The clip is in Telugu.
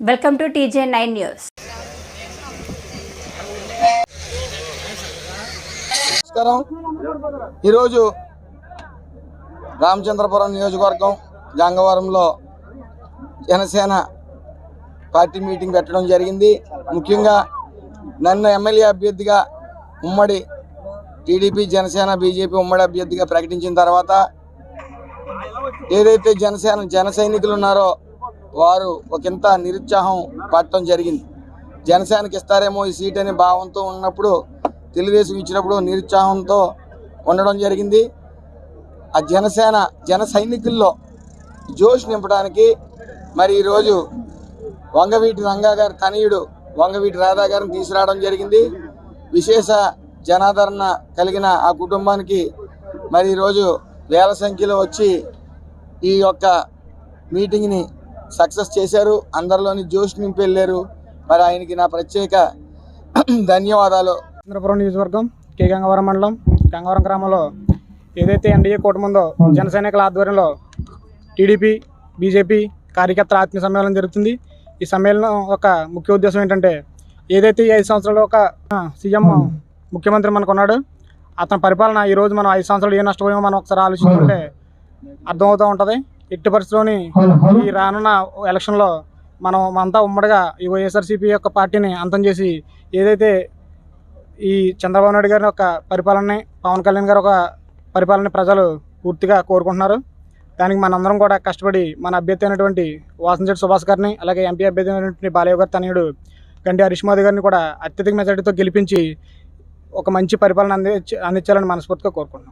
welcome to TJ nine news నమస్కారం ఈరోజు Ramachandrapuram నియోజకవర్గం గంగవరంలో జనసేన పార్టీ మీటింగ్ పెట్టడం జరిగింది. ముఖ్యంగా నన్ను ఎమ్మెల్యే అభ్యర్థిగా ఉమ్మడి టీడీపీ జనసేన బీజేపీ ఉమ్మడి అభ్యర్థిగా ప్రకటించిన తర్వాత ఏదైతే జనసేన జన సైనికులు ఉన్నారో వారు ఒకంత నిరుత్సాహం పడటం జరిగింది. జనసేనకి ఇస్తారేమో ఈ సీట్ అనే భావంతో ఉన్నప్పుడు తెలుగుదేశం ఇచ్చినప్పుడు నిరుత్సాహంతో ఉండడం జరిగింది. ఆ జనసేన జన సైనికుల్లో జోష్ నింపడానికి మరి ఈరోజు వంగవీటి రంగా గారి తనయుడు వంగవీటి రాధా గారిని తీసుకురావడం జరిగింది. విశేష జనాదరణ కలిగిన ఆ కుటుంబానికి మరి ఈరోజు వేల సంఖ్యలో వచ్చి ఈ యొక్క మీటింగ్ని సక్సెస్ చేశారు. అందరిలోని జోష్ నింపి వెళ్ళారు మరి ఆయనకి నా ప్రత్యేక ధన్యవాదాలు. చంద్రపురం నియోజకవర్గం కే గంగవరం మండలం గంగవరం గ్రామంలో ఏదైతే ఎన్డీఏ కూటమి ఉందో జన సైనికుల ఆధ్వర్యంలో టీడీపీ బీజేపీ కార్యకర్తల ఆత్మీయ సమ్మేళనం జరుగుతుంది. ఈ సమ్మేళనం ఒక ముఖ్య ఉద్దేశం ఏంటంటే ఏదైతే ఈ ఐదు సంవత్సరాలు ఒక సీఎం ముఖ్యమంత్రి మనకు ఉన్నాడు అతని పరిపాలన ఈ రోజు మనం ఐదు సంవత్సరాలు ఏ నష్టపోయామో మనం ఒకసారి ఆలోచించుకుంటే అర్థమవుతూ ఉంటుంది. ఎట్టి పరిస్థితిలోని ఈ రానున్న ఎలక్షన్లో మనం అంతా ఉమ్మడిగా ఈ వైఎస్ఆర్సీపీ యొక్క పార్టీని అంతం చేసి ఏదైతే ఈ చంద్రబాబు నాయుడు గారి యొక్క పరిపాలనని పవన్ కళ్యాణ్ గారి ఒక పరిపాలన ప్రజలు పూర్తిగా కోరుకుంటున్నారు. దానికి మనందరం కూడా కష్టపడి మన అభ్యర్థి అయినటువంటి వాసంశెట్టి సుభాష్ గారిని అలాగే ఎంపీ అభ్యర్థి అయినటువంటి బాలయ్య గారి తనయుడు గండి హరీష్ మోదీ గారిని కూడా అత్యధిక మెజార్టీతో గెలిపించి ఒక మంచి పరిపాలన అంది అందించాలని మనస్ఫూర్తిగా కోరుకుంటున్నాం.